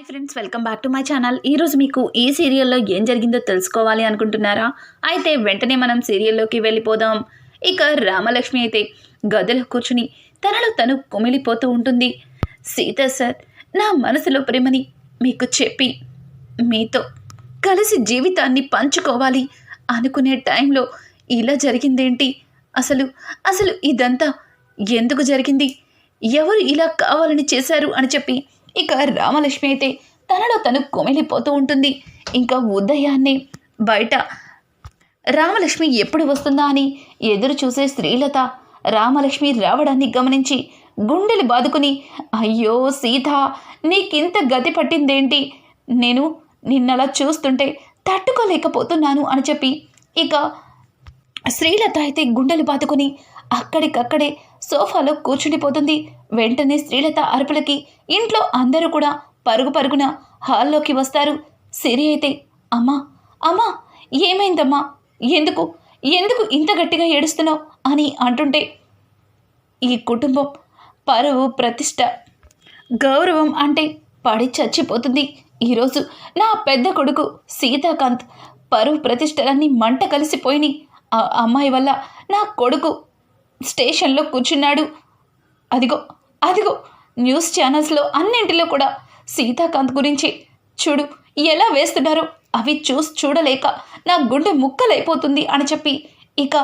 Hi friends welcome back to my channel. ఈరోజు మీకు ఈ సీరియల్లో ఏం జరిగిందో తెలుసుకోవాలి అనుకుంటున్నారా? అయితే వెంటనే మనం సీరియల్లోకి వెళ్ళిపోదాం. ఇక రామలక్ష్మి అయితే గదిలో కూర్చుని తనలో తను కుమిలిపోతూ ఉంటుంది. సీత సార్ నా మనసులో ప్రేమని మీకు చెప్పి మీతో కలిసి జీవితాన్ని పంచుకోవాలి అనుకునే టైంలో ఇలా జరిగిందేంటి? అసలు అసలు ఇదంతా ఎందుకు జరిగింది? ఎవరు ఇలా కావాలని చేశారు అని చెప్పి ఇక రామలక్ష్మి అయితే తనలో తను కొమిలిపోతూ ఉంటుంది. ఇంకా ఉదయాన్నే బయట రామలక్ష్మి ఎప్పుడు వస్తుందా అని ఎదురు చూసే శ్రీలత రామలక్ష్మి రావడాన్ని గమనించి గుండెలు బాదుకుని అయ్యో సీత నీకింత గతి పట్టిందేంటి? నేను నిన్నలా చూస్తుంటే తట్టుకోలేకపోతున్నాను అని చెప్పి ఇక శ్రీలత అయితే గుండెలు బాదుకుని అక్కడికక్కడే సోఫాలో కూర్చుండిపోతుంది. వెంటనే శ్రీలత అరుపులకి ఇంట్లో అందరూ కూడా పరుగు పరుగున హాల్లోకి వస్తారు. సిరి అయితే అమ్మా అమ్మా ఏమైందమ్మా? ఎందుకు? ఎందుకు ఇంత గట్టిగా ఏడుస్తున్నావు? అని అంటుంటే ఈ కుటుంబం పరువు ప్రతిష్ట. గౌరవం అంటే పడి చచ్చిపోతుంది. ఈరోజు నా పెద్ద కొడుకు సీతాకాంత్ పరువు ప్రతిష్టలన్నీ మంట కలిసిపోయినాయి. ఆ అమ్మాయి వల్ల నా కొడుకు స్టేషన్లో కూర్చున్నాడు. అదిగో అదిగో న్యూస్ ఛానల్స్లో అన్నింటిలో కూడా సీతాకాంత్ గురించి. చూడు ఎలా వేస్తున్నారో అవి చూసి చూడలేక నా గుండె ముక్కలైపోతుంది అని చెప్పి. ఇక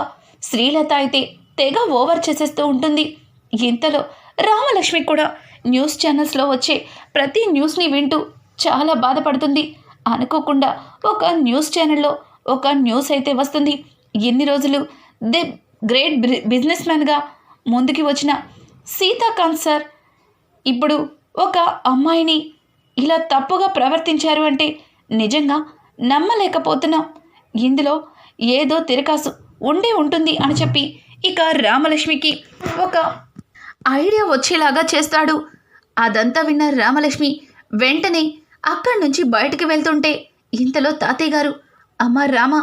శ్రీలత అయితే తెగ ఓవర్ చేసేస్తూ ఉంటుంది. ఇంతలో రామలక్ష్మి కూడా న్యూస్ ఛానల్స్లో వచ్చే ప్రతి న్యూస్ని వింటూ చాలా బాధపడుతుంది. అనుకోకుండా ఒక న్యూస్ ఛానల్లో ఒక న్యూస్ అయితే వస్తుంది. ఎన్ని రోజులు దెబ్ గ్రేట్ బిజినెస్ మ్యాన్గా ముందుకి వచ్చిన సీతాకాంత్ సార్ ఇప్పుడు ఒక అమ్మాయిని ఇలా తప్పుగా ప్రవర్తించారు అంటే నిజంగా నమ్మలేకపోతున్నాం ఇందులో ఏదో తిరకాసు ఉండే ఉంటుంది అని చెప్పి ఇక రామలక్ష్మికి ఒక ఐడియా వచ్చేలాగా చేస్తాడు. అదంతా విన్న రామలక్ష్మి వెంటనే అక్కడి నుంచి బయటకు వెళ్తుంటే ఇంతలో తాతయ్య గారు అమ్మా రామ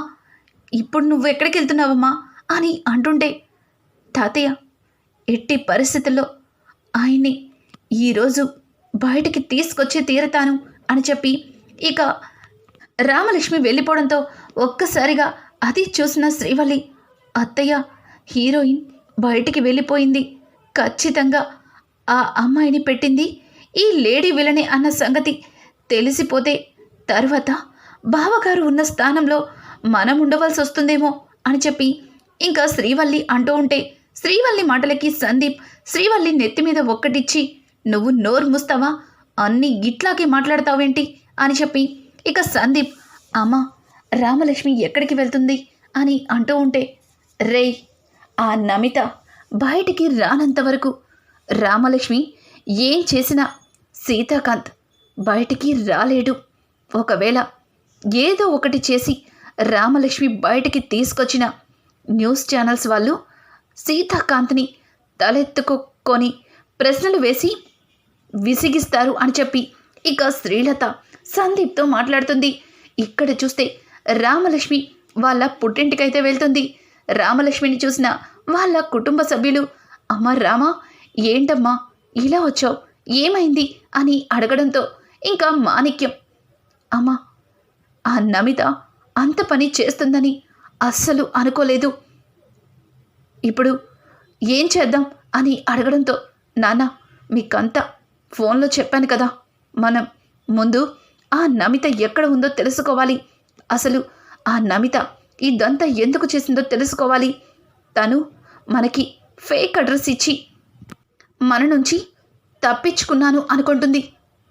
ఇప్పుడు నువ్వు ఎక్కడికి వెళ్తున్నావమ్మా? అని అంటుంటే తాతయ్య ఎట్టి పరిస్థితుల్లో ఆయన్ని ఈరోజు బయటికి తీసుకొచ్చి తీరతాను అని చెప్పి ఇక రామలక్ష్మి వెళ్ళిపోవడంతో ఒక్కసారిగా అది చూసిన శ్రీవల్లి అత్తయ్య హీరోయిన్ బయటికి వెళ్ళిపోయింది. ఖచ్చితంగా ఆ అమ్మాయిని పెట్టింది. ఈ లేడీ విలనే అన్న సంగతి తెలిసిపోతే తర్వాత బావగారు ఉన్న స్థానంలో మనం ఉండవలసి వస్తుందేమో అని చెప్పి ఇంకా శ్రీవల్లి అంటూ ఉంటే శ్రీవల్లి మాటలకి సందీప్ శ్రీవల్లి నెత్తి మీద ఒక్కటిచ్చి నువ్వు నోరు ముస్తావా? అన్నీ ఇట్లాగే మాట్లాడతావేంటి? అని చెప్పి ఇక సందీప్ అమ్మా రామలక్ష్మి ఎక్కడికి వెళ్తుంది? అని అంటూ ఉంటే రేయ్ ఆ నమిత బయటికి రానంత వరకు రామలక్ష్మి ఏం చేసినా సీతాకాంత్ బయటికి రాలేడు. ఒకవేళ ఏదో ఒకటి చేసి రామలక్ష్మి బయటికి తీసుకొచ్చిన న్యూస్ ఛానల్స్ వాళ్ళు సీతాకాంత్ని తలెత్తుకొని ప్రశ్నలు వేసి విసిగిస్తారు అని చెప్పి ఇక శ్రీలత సందీప్తో మాట్లాడుతుంది. ఇక్కడ చూస్తే రామలక్ష్మి వాళ్ళ పుట్టింటికైతే వెళ్తుంది. రామలక్ష్మిని చూసిన వాళ్ళ కుటుంబ సభ్యులు అమ్మ రామా ఏంటమ్మా ఇలా వచ్చావు? ఏమైంది? అని అడగడంతో ఇంకా మాణిక్యం అమ్మా ఆ నమిత అంత పని చేస్తుందని అస్సలు అనుకోలేదు. ఇప్పుడు ఏం చేద్దాం అని అడగడంతో నాన్న మీకంతా ఫోన్లో చెప్పాను కదా. మనం ముందు ఆ నమిత ఎక్కడ ఉందో తెలుసుకోవాలి. అసలు ఆ నమిత ఇదంతా ఎందుకు చేసిందో తెలుసుకోవాలి. తను మనకి ఫేక్ అడ్రస్ ఇచ్చి మన నుంచి తప్పించుకున్నాను అనుకుంటుంది.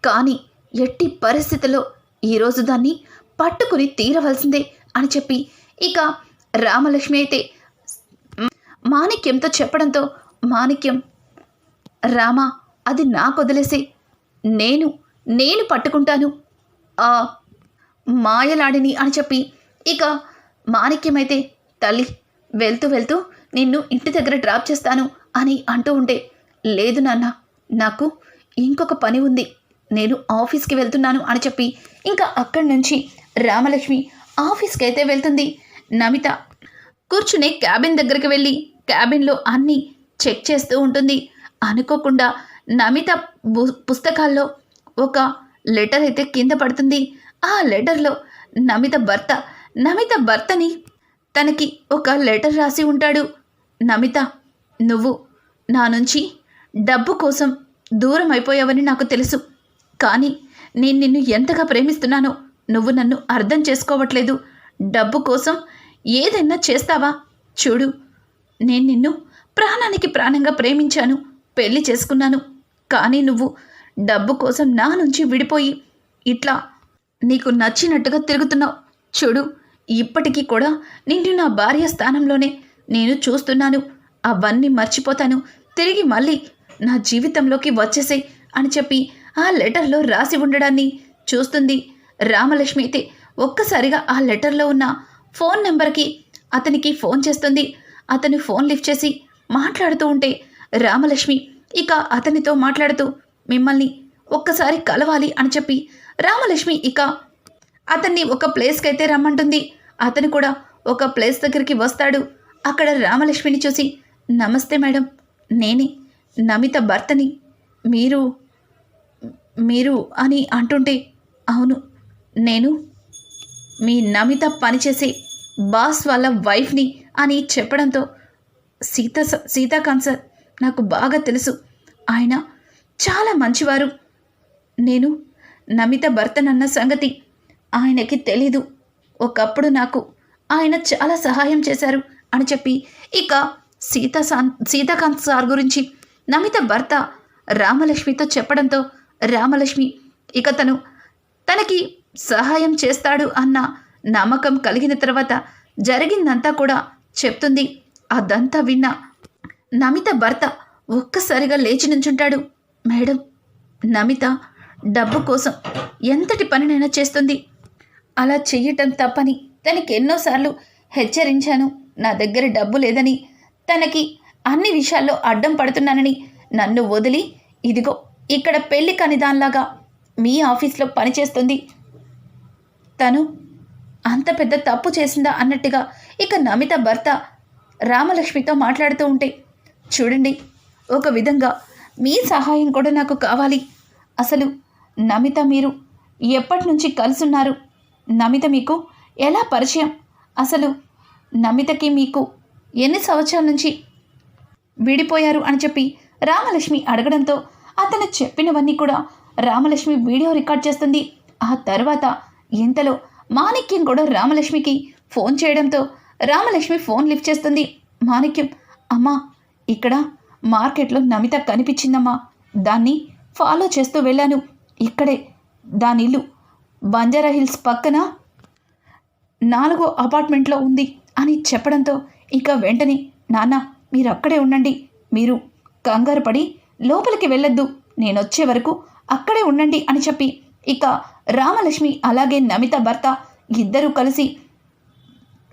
కానీ ఎట్టి పరిస్థితుల్లో ఈరోజు దాన్ని పట్టుకుని తీరవలసిందే అని చెప్పి ఇక రామలక్ష్మి అయితే మాణిక్యంతో చెప్పడంతో మాణిక్యం రామ అది నాకు వదిలేసి. నేను నేను పట్టుకుంటాను. ఆ మాయలాడిని అని చెప్పి ఇక మాణిక్యమైతే తల్లి వెళ్తూ వెళ్తూ నిన్ను ఇంటి దగ్గర డ్రాప్ చేస్తాను అని అంటూ ఉంటే లేదు నాన్న నాకు ఇంకొక పని ఉంది. నేను ఆఫీస్కి వెళ్తున్నాను అని చెప్పి ఇంకా అక్కడి నుంచి రామలక్ష్మి ఆఫీస్కి అయితే వెళ్తుంది. నమిత కూర్చుని క్యాబిన్ దగ్గరికి వెళ్ళి క్యాబిన్లో అన్నీ చెక్ చేస్తూ ఉంటుంది. అనుకోకుండా నమిత బు పుస్తకాల్లో ఒక లెటర్ అయితే కింద పడుతుంది. ఆ లెటర్లో నమిత భర్త నమిత భర్తని తనకి ఒక లెటర్ రాసి ఉంటాడు. నమిత నువ్వు నా నుంచి డబ్బు కోసం దూరం అయిపోయావని నాకు తెలుసు. కానీ నేను నిన్ను ఎంతగా ప్రేమిస్తున్నానో నువ్వు నన్ను అర్థం చేసుకోవట్లేదు. డబ్బు కోసం ఏదైనా చేస్తావా? చూడు నేను నిన్ను ప్రాణానికి ప్రాణంగా ప్రేమించాను పెళ్ళి చేసుకున్నాను. కానీ నువ్వు డబ్బు కోసం నా నుంచి విడిపోయి ఇట్లా నీకు నచ్చినట్టుగా తిరుగుతున్నావు. చూడు ఇప్పటికీ కూడా నిన్ను నా భార్య స్థానంలోనే నేను చూస్తున్నాను. అవన్నీ మర్చిపోతాను. తిరిగి మళ్ళీ నా జీవితంలోకి వచ్చేసే అని చెప్పి ఆ లెటర్లో రాసి ఉండడాన్ని చూస్తుంది. రామలక్ష్మి అయితే ఒక్కసారిగా ఆ లెటర్లో ఉన్న ఫోన్ నెంబర్కి అతనికి ఫోన్ చేస్తుంది. అతను ఫోన్ లిఫ్ట్ చేసి మాట్లాడుతూ ఉంటే రామలక్ష్మి ఇక అతనితో మాట్లాడుతూ మిమ్మల్ని ఒక్కసారి కలవాలి అని చెప్పి రామలక్ష్మి ఇక అతన్ని ఒక ప్లేస్కి అయితే రమ్మంటుంది. అతను కూడా ఒక ప్లేస్ దగ్గరికి వస్తాడు. అక్కడ రామలక్ష్మిని చూసి నమస్తే మేడం నేనే నమిత భర్తని. మీరు మీరు అని అంటుంటే అవును నేను మీ నమిత పనిచేసే బాస్ వాళ్ళ వైఫ్ని అని చెప్పడంతో సీత సీతాకాంత్ సార్ నాకు బాగా తెలుసు. ఆయన చాలా మంచివారు. నేను నమిత భర్తనన్న సంగతి ఆయనకి తెలీదు. ఒకప్పుడు నాకు ఆయన చాలా సహాయం చేశారు అని చెప్పి ఇక సీతా సీతాకాంత్ సార్ గురించి నమిత భర్త రామలక్ష్మితో చెప్పడంతో రామలక్ష్మి ఇక తను తనకి సహాయం చేస్తాడు అన్న నమ్మకం కలిగిన తర్వాత జరిగిందంతా కూడా చెప్తుంది. అదంతా విన్న నమిత భర్త ఒక్కసారిగా లేచి నుంచుంటాడు. మేడం నమిత డబ్బు కోసం ఎంతటి పనినైనా చేస్తుంది. అలా చెయ్యటం తప్పని తనకి ఎన్నోసార్లు హెచ్చరించాను. నా దగ్గర డబ్బు లేదని తనకి అన్ని విషయాల్లో అడ్డం పడుతున్నానని నన్ను వదిలి ఇదిగో ఇక్కడ పెళ్ళి కాని దానిలాగా మీ ఆఫీస్లో పనిచేస్తుంది. తను అంత పెద్ద తప్పు చేసిందా అన్నట్టుగా ఇక నమిత భర్త రామలక్ష్మితో మాట్లాడుతూ ఉంటే చూడండి ఒక విధంగా మీ సహాయం కూడా నాకు కావాలి. అసలు నమిత మీరు ఎప్పటి నుంచి కలుసున్నారు? నమిత మీకు ఎలా పరిచయం? అసలు నమితకి మీకు ఎన్ని సంవత్సరాల నుంచి విడిపోయారు అని చెప్పి రామలక్ష్మి అడగడంతో అతను చెప్పినవన్నీ కూడా రామలక్ష్మి వీడియో రికార్డ్ చేస్తుంది. ఆ తర్వాత ఇంతలో మాణిక్యం కూడా రామలక్ష్మికి ఫోన్ చేయడంతో రామలక్ష్మి ఫోన్ లిఫ్ట్ చేస్తుంది. మాణిక్యం అమ్మా ఇక్కడ మార్కెట్లో నమిత కనిపించిందమ్మా. దాన్ని ఫాలో చేస్తూ వెళ్ళాను. ఇక్కడే దాని ఇల్లు బంజారా హిల్స్ పక్కన నాలుగో అపార్ట్మెంట్లో ఉంది అని చెప్పడంతో ఇక వెంటనే నాన్న మీరు అక్కడే ఉండండి. మీరు కంగారు పడి లోపలికి వెళ్ళొద్దు. నేను వచ్చే వరకు అక్కడే ఉండండి అని చెప్పి ఇక రామలక్ష్మి అలాగే నమిత భర్త ఇద్దరూ కలిసి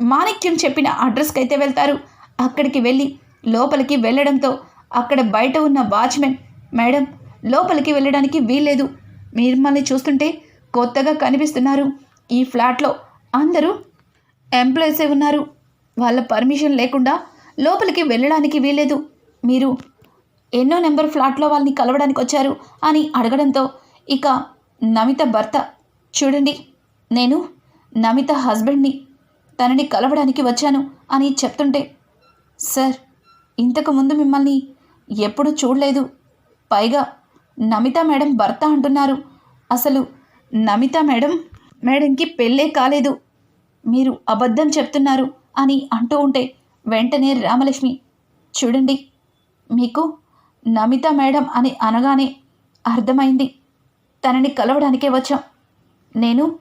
మాణిక్యం చెప్పిన అడ్రస్కి అయితే వెళ్తారు. అక్కడికి వెళ్ళి లోపలికి వెళ్ళడంతో అక్కడ బయట ఉన్న వాచ్మెన్ మేడం లోపలికి వెళ్ళడానికి వీల్లేదు. మిమ్మల్ని చూస్తుంటే కొత్తగా కనిపిస్తున్నారు. ఈ ఫ్లాట్లో అందరూ ఎంప్లాయీసే ఉన్నారు. వాళ్ళ పర్మిషన్ లేకుండా లోపలికి వెళ్ళడానికి వీల్లేదు. మీరు ఎన్నో నెంబర్ ఫ్లాట్లో వాళ్ళని కలవడానికి వచ్చారు అని అడగడంతో ఇక నమిత భర్త. చూడండి నేను నమిత హస్బెండ్ని తనని కలవడానికి వచ్చాను అని చెప్తుంటే సార్ ఇంతకు ముందు మిమ్మల్ని ఎప్పుడు చూడలేదు. పైగా నమిత మేడం భర్త అంటున్నారు. అసలు నమిత మేడం మేడంకి పెళ్ళే కాలేదు. మీరు అబద్ధం చెప్తున్నారు అని అంటూ ఉంటే వెంటనే రామలక్ష్మి చూడండి మీకు నమిత మేడం అని అనగానే అర్థమైంది. తనని కలవడానికే వచ్చాం. నేను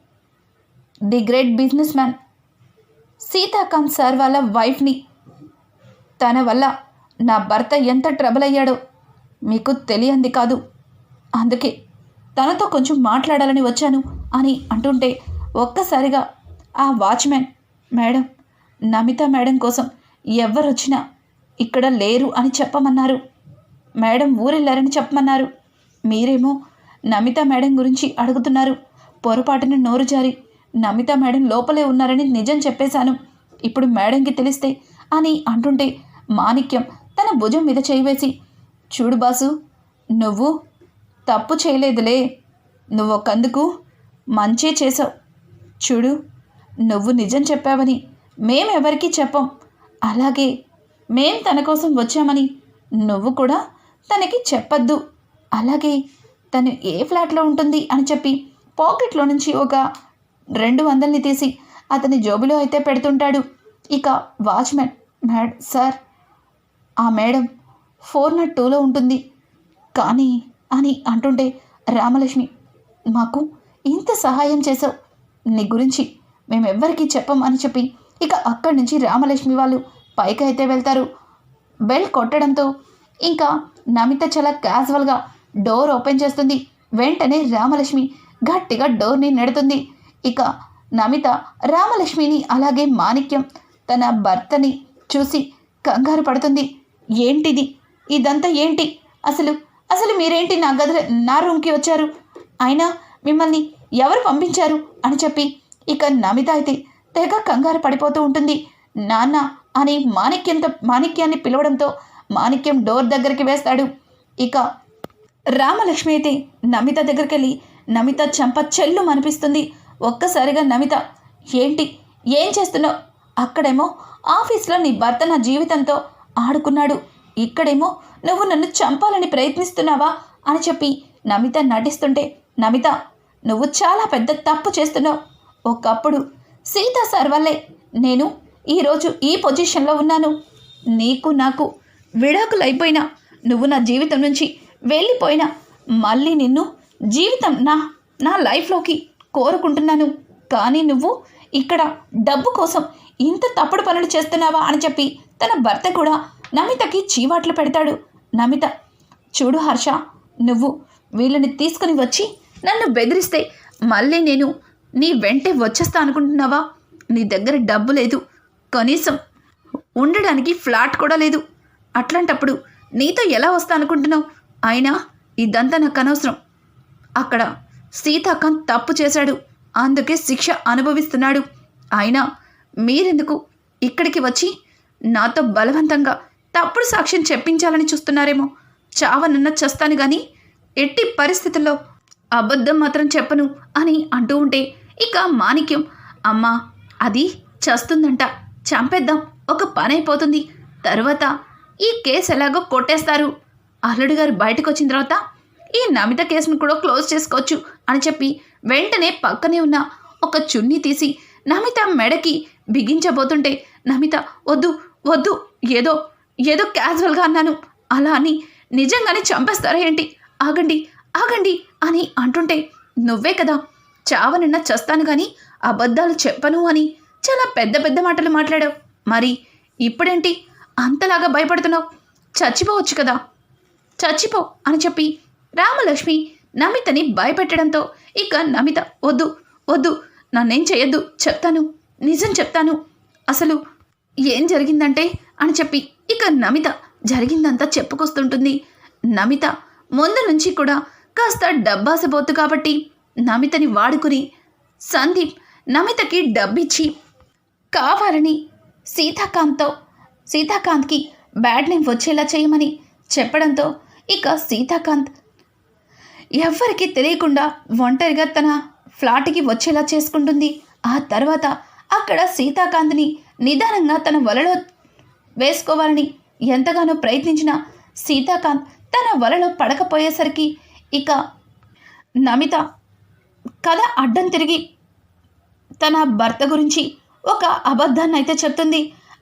the great businessman. Sitakant sir వాళ్ళ వైఫ్ని తన వల్ల నా భర్త ఎంత ట్రబుల్ అయ్యాడో మీకు తెలియంది కాదు. అందుకే తనతో కొంచెం మాట్లాడాలని వచ్చాను అని అంటుంటే ఒక్కసారిగా ఆ వాచ్మెన్ మేడం నమిత మేడం కోసం ఎవరొచ్చినా ఇక్కడ లేరు అని చెప్పమన్నారు. మేడం ఊరెళ్ళారని చెప్పమన్నారు. మీరేమో నమిత మేడం గురించి అడుగుతున్నారు. పొరపాటున నోరు జారి. నమిత మేడం లోపలే ఉన్నారని నిజం చెప్పేశాను. ఇప్పుడు మేడంకి తెలిస్తే అని అంటుంటే మాణిక్యం తన భుజం మీద చేయివేసి చూడు బాసు నువ్వు తప్పు చేయలేదులే. నువ్వు ఒకందుకు మంచే చేసావు చూడు నువ్వు నిజం చెప్పావని మేమెవరికీ చెప్పం. అలాగే మేం తన కోసం వచ్చామని నువ్వు కూడా తనకి చెప్పద్దు. అలాగే తను ఏ ఫ్లాట్లో ఉంటుంది అని చెప్పి పాకెట్లో నుంచి ఒక రెండు వందల్ని తీసి అతని జోబులో అయితే పెడుతుంటాడు. ఇక వాచ్మెన్ మేడ్ సార్ ఆ మేడం ఫోర్ నాట్ టూలో ఉంటుంది. కానీ అని అంటుండే రామలక్ష్మి మాకు ఇంత సహాయం చేసావు నీ గురించి మేమెవ్వరికీ చెప్పం అని చెప్పి ఇక అక్కడి నుంచి రామలక్ష్మి వాళ్ళు పైకి అయితే వెళ్తారు. బెల్ కొట్టడంతో ఇంకా నమిత చాలా క్యాజువల్గా డోర్ ఓపెన్ చేస్తుంది. వెంటనే రామలక్ష్మి గట్టిగా డోర్ని నెడుతుంది. ఇక నమిత రామలక్ష్మిని అలాగే మాణిక్యం తన భర్తని చూసి కంగారు పడుతుంది. ఏంటిది? ఇదంతా ఏంటి? అసలు అసలు మీరేంటి నా గదిలో నా రూమ్కి వచ్చారు? అయినా మిమ్మల్ని ఎవరు పంపించారు? అని చెప్పి ఇక నమిత అయితే తెగ కంగారు పడిపోతూ ఉంటుంది. నాన్న అని మాణిక్యంతో మాణిక్యాన్ని పిలవడంతో మాణిక్యం డోర్ దగ్గరికి వేస్తాడు. ఇక రామలక్ష్మి అయితే నమిత దగ్గరికి వెళ్ళి నమిత చెంప చెల్లు అనిపిస్తుంది. ఒక్కసారిగా నమిత ఏంటి? ఏం చేస్తున్నావు? అక్కడేమో ఆఫీస్లో నీ భర్త నా జీవితంతో ఆడుకున్నాడు. ఇక్కడేమో నువ్వు నన్ను చంపాలని ప్రయత్నిస్తున్నావా? అని చెప్పి నమిత నటిస్తుంటే నమిత నువ్వు చాలా పెద్ద తప్పు చేస్తున్నావు. ఒకప్పుడు సీతా సార్ వల్లే నేను ఈరోజు ఈ పొజిషన్లో ఉన్నాను. నీకు నాకు విడాకులు అయిపోయినా నువ్వు నా జీవితం నుంచి వెళ్ళిపోయినా మళ్ళీ నిన్ను జీవితం నా నా లైఫ్లోకి కోరుకుంటున్నాను. కానీ నువ్వు ఇక్కడ డబ్బు కోసం ఇంత తప్పుడు పనులు చేస్తున్నావా అని చెప్పి తన భర్త కూడా నమితకి చీవాట్లు పెడతాడు. నమిత చూడు హర్ష నువ్వు వీళ్ళని తీసుకుని వచ్చి నన్ను బెదిరిస్తే మళ్ళీ నేను నీ వెంటే వచ్చేస్తా అనుకుంటున్నావా? నీ దగ్గర డబ్బు లేదు. కనీసం ఉండడానికి ఫ్లాట్ కూడా లేదు. అట్లాంటప్పుడు నీతో ఎలా వస్తా అనుకుంటున్నావు? అయినా ఇదంతా నాకు అనవసరం అక్కడ సీతాకాంత్ తప్పు చేశాడు. అందుకే శిక్ష అనుభవిస్తున్నాడు. అయినా మీరెందుకు ఇక్కడికి వచ్చి నాతో బలవంతంగా తప్పుడు సాక్ష్యం చెప్పించాలని చూస్తున్నారేమో. చావనన్న చస్తాను కానీ ఎట్టి పరిస్థితుల్లో అబద్ధం మాత్రం చెప్పను అని అంటూ ఉంటే ఇక మాణిక్యం అమ్మా అది చస్తుందంట. చంపేద్దాం. ఒక పని అయిపోతుంది తర్వాత ఈ కేసు ఎలాగో కొట్టేస్తారు. అల్లుడు గారు బయటకు వచ్చిన తర్వాత ఈ నమిత కేసును కూడా క్లోజ్ చేసుకోవచ్చు అని చెప్పి వెంటనే పక్కనే ఉన్న ఒక చున్నీ తీసి నమిత మెడకి బిగించబోతుంటే నమిత వద్దు వద్దు ఏదో ఏదో క్యాజువల్గా అన్నాను. అలా అని నిజంగానే చంపేస్తారా ఏంటి? ఆగండి ఆగండి అని అంటుంటే నువ్వే కదా చావనన్నా చస్తాను కానీ అబద్ధాలు చెప్పను అని చాలా పెద్ద పెద్ద మాటలు మాట్లాడావు. మరి ఇప్పుడేంటి? అంతలాగా భయపడుతున్నావు? చచ్చిపోవచ్చు కదా చచ్చిపో అని చెప్పి రామలక్ష్మి నమితని భయపెట్టడంతో ఇక నమిత వద్దు వద్దు నన్నేం చేయొద్దు చెప్తాను నిజం చెప్తాను అసలు ఏం జరిగిందంటే అని చెప్పి ఇక నమిత జరిగిందంతా చెప్పుకొస్తుంటుంది. నమిత ముందు నుంచి కూడా కాస్త డబ్బాసబోతు కాబట్టి నమితని వాడుకుని సందీప్ నమితకి డబ్బిచ్చి కావాలని సీతాకాంత్తో సీతాకాంత్కి బ్యాడ్ నేమ్ వచ్చేలా చేయమని చెప్పడంతో ఇక సీతాకాంత్. ఎవ్వరికీ తెలియకుండా ఒంటరిగా తన ఫ్లాట్కి వచ్చేలా చేసుకుంటుంది. ఆ తర్వాత అక్కడ సీతాకాంత్ని నిదానంగా తన వలలో వేసుకోవాలని ఎంతగానో ప్రయత్నించిన సీతాకాంత్ తన వలలో పడకపోయేసరికి ఇక నమిత కథ అడ్డం తిరిగి తన భర్త గురించి ఒక అబద్ధాన్ని అయితే చెప్తుంది.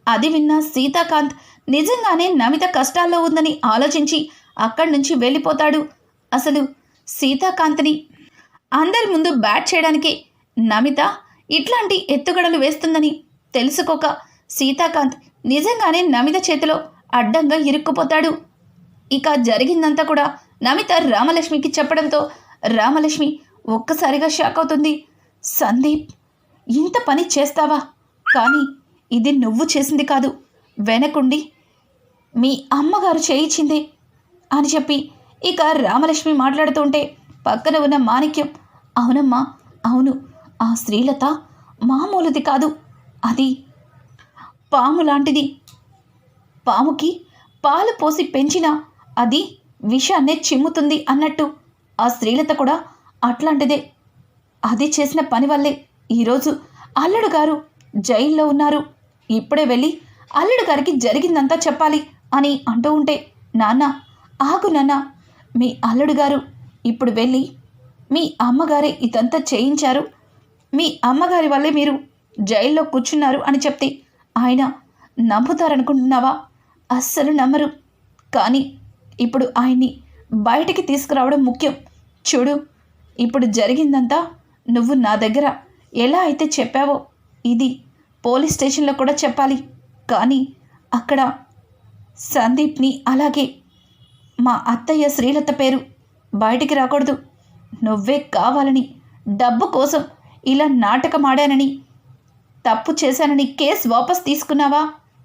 అది విన్న సీతాకాంత్ నిజంగానే నమిత కష్టాల్లో ఉందని ఆలోచించి అక్కడి నుంచి వెళ్ళిపోతాడు. అసలు సీతాకాంత్ని అందరి ముందు బ్యాట్ చేయడానికి నమిత ఇట్లాంటి ఎత్తుగడలు వేస్తుందని తెలుసుకోక సీతాకాంత్ నిజంగానే నమిత చేతిలో అడ్డంగా ఇరుక్కుపోతాడు. ఇక జరిగిందంతా కూడా నమిత రామలక్ష్మికి చెప్పడంతో రామలక్ష్మి ఒక్కసారిగా షాక్ అవుతుంది. సందీప్ ఇంత పని చేస్తావా? కానీ ఇది నువ్వు చేసింది కాదు. వెనకుండి మీ అమ్మగారు చేయించింది. అని చెప్పి ఇక రామలక్ష్మి మాట్లాడుతుంటే పక్కన ఉన్న మాణిక్యం అవునమ్మా అవును ఆ స్త్రీలత మామూలుది కాదు అది పాము లాంటిది. పాముకి పాలు పోసి పెంచినా అది విషాన్నే చిమ్ముతుంది అన్నట్టు ఆ స్త్రీలత కూడా అట్లాంటిదే. అది చేసిన పని వల్లే ఈరోజు అల్లుడు గారు జైల్లో ఉన్నారు. ఇప్పుడే వెళ్ళి అల్లుడు గారికి జరిగిందంతా చెప్పాలి అని అంటూ ఉంటే నాన్న ఆగు నాన్న మీ అల్లుడు గారు ఇప్పుడు వెళ్ళి మీ అమ్మగారే ఇదంతా చేయించారు. మీ అమ్మగారి వల్లే మీరు జైల్లో కూర్చున్నారు అని చెప్తే ఆయన నమ్ముతారనుకుంటున్నావా? అస్సలు నమ్మరు. కానీ ఇప్పుడు ఆయన్ని బయటికి తీసుకురావడం ముఖ్యం. చూడు ఇప్పుడు జరిగిందంతా నువ్వు నా దగ్గర ఎలా అయితే చెప్పావో ఇది పోలీస్ స్టేషన్లో కూడా చెప్పాలి. కానీ అక్కడ సందీప్ని అలాగే మా అత్తయ్య శ్రీలత పేరు బయటికి రాకూడదు. నువ్వే కావాలని డబ్బు కోసం ఇలా నాటకం ఆడానని తప్పు చేశానని కేసు వాపస్ తీసుకున్నావా?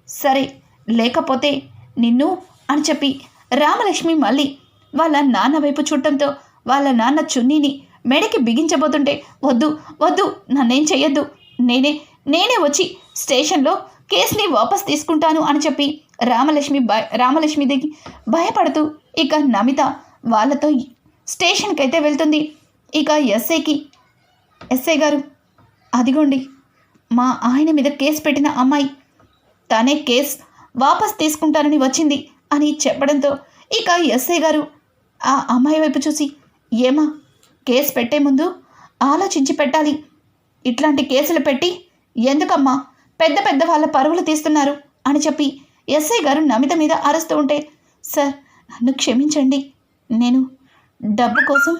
సరే లేకపోతే నిన్ను అని చెప్పి రామలక్ష్మి మళ్ళీ వాళ్ళ నాన్న వైపు చూడటంతో వాళ్ళ నాన్న చున్నీని మెడకి బిగించబోతుంటే వద్దు వద్దు నన్నేం చెయ్యొద్దు. నేనే నేనే వచ్చి స్టేషన్లో కేసుని వాపస్ తీసుకుంటాను అని చెప్పి రామలక్ష్మి భయ రామలక్ష్మి దిగి భయపడుతూ ఇక నమిత వాళ్ళతో స్టేషన్కి అయితే వెళ్తుంది. ఇక ఎస్ఐకి ఎస్ఐ గారు అదిగోండి మా ఆయన మీద కేసు పెట్టిన అమ్మాయి తనే కేస్ వాపస్ తీసుకుంటానని వచ్చింది అని చెప్పడంతో ఇక ఎస్ఐ గారు ఆ అమ్మాయి వైపు చూసి ఏమా కేసు పెట్టే ముందు ఆలోచించి పెట్టాలి. ఇట్లాంటి కేసులు పెట్టి ఎందుకమ్మా పెద్ద పెద్ద వాళ్ళ పరువులు తీస్తున్నారు అని చెప్పి ఎస్ఐ గారు నమిత మీద అరుస్తూ ఉంటే సార్ నన్ను క్షమించండి. నేను డబ్బు కోసం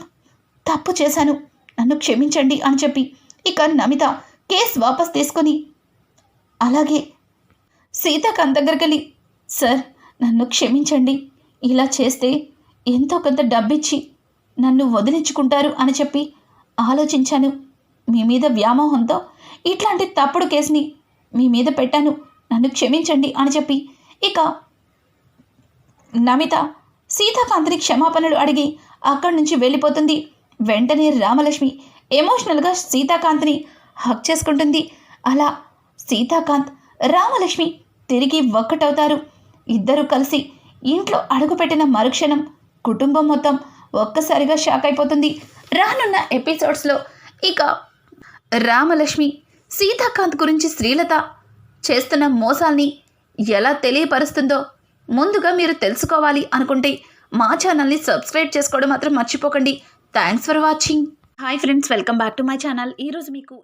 తప్పు చేశాను. నన్ను క్షమించండి అని చెప్పి ఇక నమిత కేసు వాపస్ తీసుకొని అలాగే సీతాకాంత్ దగ్గరికి వెళ్ళి సార్ నన్ను క్షమించండి. ఇలా చేస్తే ఎంతో కొంత డబ్బిచ్చి నన్ను వదిలించుకుంటారు అని చెప్పి ఆలోచించాను. మీ మీద వ్యామోహంతో ఇట్లాంటి తప్పుడు కేసుని మీ మీద పెట్టాను. నన్ను క్షమించండి అని చెప్పి ఇక నమిత సీతాకాంత్ని క్షమాపణలు అడిగి అక్కడి నుంచి వెళ్ళిపోతుంది. వెంటనే రామలక్ష్మి ఎమోషనల్గా సీతాకాంత్ని హక్ చేసుకుంటుంది. అలా సీతాకాంత్ రామలక్ష్మి తిరిగి ఒక్కటవుతారు. ఇద్దరు కలిసి ఇంట్లో అడుగుపెట్టిన మరుక్షణం కుటుంబం మొత్తం ఒక్కసారిగా షాక్ అయిపోతుంది. రానున్న ఎపిసోడ్స్లో ఇక రామలక్ష్మి సీతాకాంత్ గురించి శ్రీలత చేస్తున్న మోసాల్ని ఎలా తెలియపరుస్తుందో ముందుగా మీరు తెలుసుకోవాలి అనుకుంటే మా ఛానల్ని సబ్స్క్రైబ్ చేసుకోవడం మాత్రం మర్చిపోకండి. Thanks for watching hi friends welcome back to my channel ఈరోజు మీకు